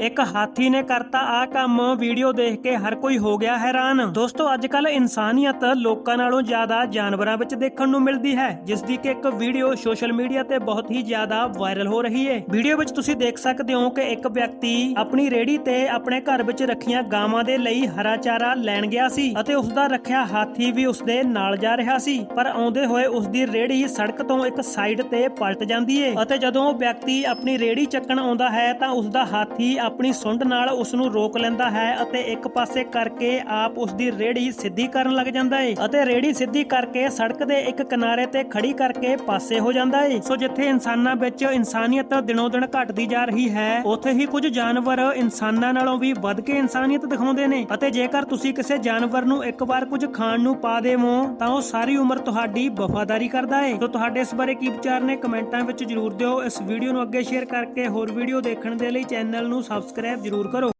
ਇੱਕ ਹਾਥੀ ਨੇ ਕਰਤਾ ਆ ਕੰਮ। ਵੀਡੀਓ ਦੇਖ ਕੇ ਹਰ ਕੋਈ ਹੋ ਗਿਆ ਹੈਰਾਨ। ਦੋਸਤੋ ਅੱਜ ਕੱਲ ਇਨਸਾਨੀਅਤ ਲੋਕਾਂ ਨਾਲੋਂ ਜ਼ਿਆਦਾ ਜਾਨਵਰਾਂ ਵਿੱਚ ਦੇਖਣ ਨੂੰ ਮਿਲਦੀ ਹੈ ਜਿਸ ਦੀ ਕਿ ਇੱਕ ਵੀਡੀਓ ਸੋਸ਼ਲ ਮੀਡੀਆ ਤੇ ਬਹੁਤ ਹੀ ਜ਼ਿਆਦਾ ਵਾਇਰਲ ਹੋ ਰਹੀ ਹੈ ਵੀਡੀਓ ਵਿੱਚ ਤੁਸੀਂ ਦੇਖ ਸਕਦੇ ਹੋ ਕਿ ਇੱਕ ਵਿਅਕਤੀ ਆਪਣੀ ਰੇੜੀ ਤੇ ਆਪਣੇ ਘਰ ਵਿੱਚ ਰੱਖੀਆਂ ਗਾਵਾਂ ਦੇ ਲਈ ਹਰਾ ਚਾਰਾ ਲੈਣ ਗਿਆ ਸੀ ਅਤੇ ਉਸ ਦਾ ਰੱਖਿਆ ਹਾਥੀ ਵੀ ਉਸ ਦੇ ਨਾਲ ਜਾ ਰਿਹਾ ਸੀ, ਪਰ ਆਉਂਦੇ ਹੋਏ ਉਸ ਦੀ ਰੇੜੀ ਸੜਕ ਤੋਂ ਇੱਕ ਸਾਈਡ ਤੇ ਪਲਟ ਜਾਂਦੀ ਏ ਅਤੇ ਜਦੋਂ ਉਹ ਵਿਅਕਤੀ ਆਪਣੀ ਰੇੜੀ ਚੱਕਣ ਆਉਂਦਾ ਹੈ ਤਾਂ ਉਸ ਦਾ ਹਾਥੀ ਆਪਣੀ ਸੁੰਡ ਨਾਲ ਉਸ ਨੂੰ ਰੋਕ ਲੈਂਦਾ ਹੈ ਅਤੇ ਇੱਕ ਪਾਸੇ ਕਰਕੇ ਆਪ ਉਸ ਦੀ ਰੇੜੀ ਸਿੱਧੀ ਕਰਨ ਲੱਗ ਜਾਂਦਾ ਏ ਅਤੇ ਰੇੜੀ ਸਿੱਧੀ ਕਰਕੇ ਸੜਕ ਦੇ ਇੱਕ ਕਿਨਾਰੇ ਤੇ ਖੜੀ ਕਰਕੇ ਪਾਸੇ ਹੋ ਜਾਂਦਾ ਏ। ਸੋ ਜਿੱਥੇ ਇਨਸਾਨਾਂ ਵਿੱਚ ਇਨਸਾਨੀਅਤ ਦਿਨੋਂ ਦਿਨ ਘਟਦੀ ਜਾ ਰਹੀ ਹੈ, ਉੱਥੇ ਹੀ ਕੁਝ ਜਾਨਵਰ ਇਨਸਾਨਾਂ ਨਾਲੋਂ ਵੀ ਵੱਧ ਕੇ ਇਨਸਾਨੀਅਤ ਦਿਖਾਉਂਦੇ ਨੇ। ਅਤੇ ਜੇਕਰ ਤੁਸੀਂ ਕਿਸੇ ਜਾਨਵਰ ਨੂੰ ਇੱਕ ਵਾਰ ਕੁਝ ਖਾਣ ਨੂੰ ਪਾ ਦੇਵੋ, ਤਾਂ ਉਹ ਸਾਰੀ ਉਮਰ ਤੁਹਾਡੀ ਵਫਾਦਾਰੀ ਕਰਦਾ ਏ। ਸੋ ਤੁਹਾਡੇ ਇਸ ਬਾਰੇ ਕੀ ਵਿਚਾਰ ਨੇ, ਕਮੈਂਟਾਂ ਵਿੱਚ ਜਰੂਰ ਦਿਓ। ਇਸ ਵੀਡੀਓ ਨੂੰ ਅੱਗੇ ਸ਼ੇਅਰ ਕਰਕੇ ਹੋਰ ਵੀਡੀਓ ਦੇਖਣ ਦੇ ਲਈ ਚੈਨਲ ਨੂੰ ਸਬਸਕ੍ਰਾਈਬ ਜਰੂਰ ਕਰੋ